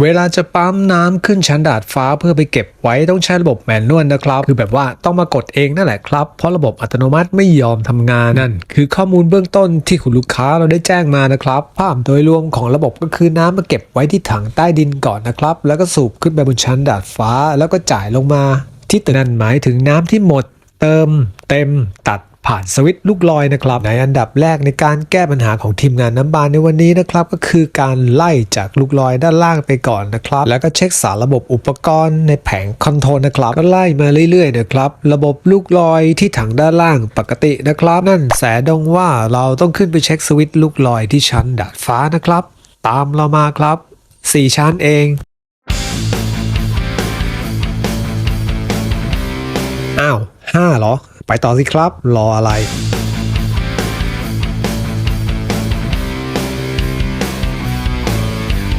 เวลาจะปั๊มน้ำขึ้นชั้นดาดฟ้าเพื่อไปเก็บไว้ต้องใช้ระบบแมนนวลนะครับ คือแบบว่าต้องมากดเองนั่นแหละครับ เพราะระบบอัตโนมัติไม่ยอมทำงานนั่น คือข้อมูลเบื้องต้นที่คุณลูกค้าเราได้แจ้งมานะครับ ภาพโดยรวมของระบบก็คือน้ำมาเก็บไว้ที่ถังใต้ดินก่อนนะครับ แล้วก็สูบขึ้นไปบนชั้นดาดฟ้า แล้วก็จ่ายลงมา ที่ตึกนั่นหมายถึงน้ำที่หมด เติม เต็ม ตัด ผ่านสวิตช์ลูกลอยนะครับ ในอันดับแรกในการแก้ปัญหาของทีมงานน้ำบานในวันนี้นะครับก็คือการไล่จากลูกลอยด้านล่างไปก่อนนะครับ แล้วก็เช็คสารระบบอุปกรณ์ในแผงคอนโทรลนะครับก็ไล่มาเรื่อยๆนะครับระบบลูกลอยที่ถังด้านล่างปกตินะครับ นั่นแสดงว่าเราต้องขึ้นไปเช็คสวิตช์ลูกลอยที่ชั้นดาดฟ้านะครับ ตามเรามาครับสี่ชั้นเองอ้าวห้าเหรอ ไปต่อสิครับ รออะไร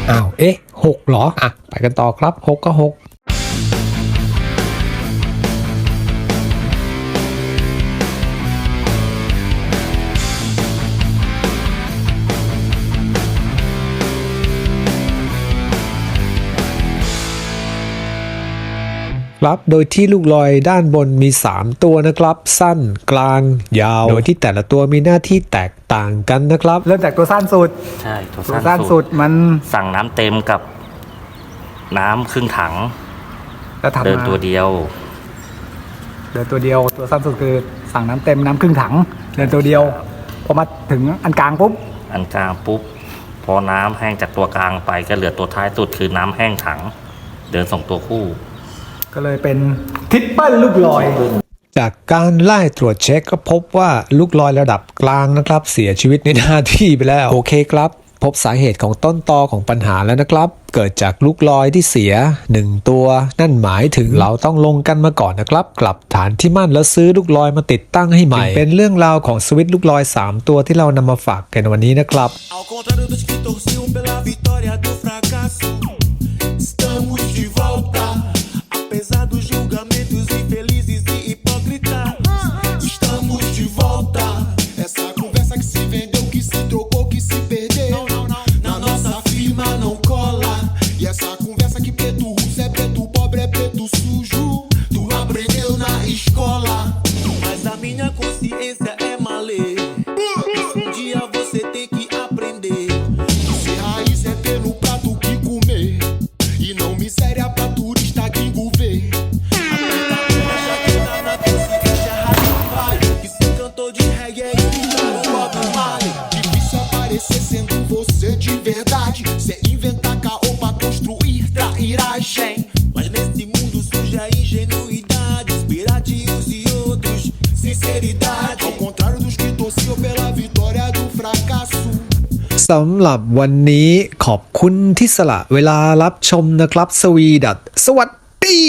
อ้าวเอ๊ะหกเหรออะไปกันต่อครับหกก็หก ครับ โดยที่ลูกลอยด้านบนมี 3 ตัวนะครับ สั้นกลางยาว โดยที่แต่ละตัวมีหน้าที่แตกต่างกันนะครับ เริ่มจากตัวสั้นสุด ใช่ตัวตัวสั้สั้นนสุสุดดมันสั่งน้ำเต็มกับ น้ำครึ่งถังแล้วถัดเดินมาตัวเดียว เดินตัวเดียว ตัวสั้นสุดคือสั่งน้ำเต็มน้ำครึ่งถัง เดินตัวเดียวพอมาถึงอันกลางปุ๊บอันกลางปุ๊บ พอน้ำแห้งจากตัวกลางไปก็เหลือตัวท้ายสุดคือน้ำแห้งถัง เดินส่งตัวคู่ ก็เลยเป็นทริปเปิลลูกลอย จากการไล่ตรวจเช็คก็พบว่าลูกลอยระดับกลางนะครับ เสียชีวิตในหน้าที่ไปแล้ว โอเคครับ พบสาเหตุของต้นตอของปัญหาแล้วนะครับ เกิดจากลูกลอยที่เสีย 1 ตัว นั่นหมายถึงเราต้องลงกันมาก่อนนะครับ กลับฐานที่มั่นแล้วซื้อลูกลอยมาติดตั้งให้ใหม่ เป็นเรื่องราวของสวิตช์ลูกลอย 3 ตัวที่เรานำมาฝากกันวันนี้นะครับ สำหรับวันนี้ขอบคุณที่สละเวลารับชมนะครับสวีดัตสวัสดี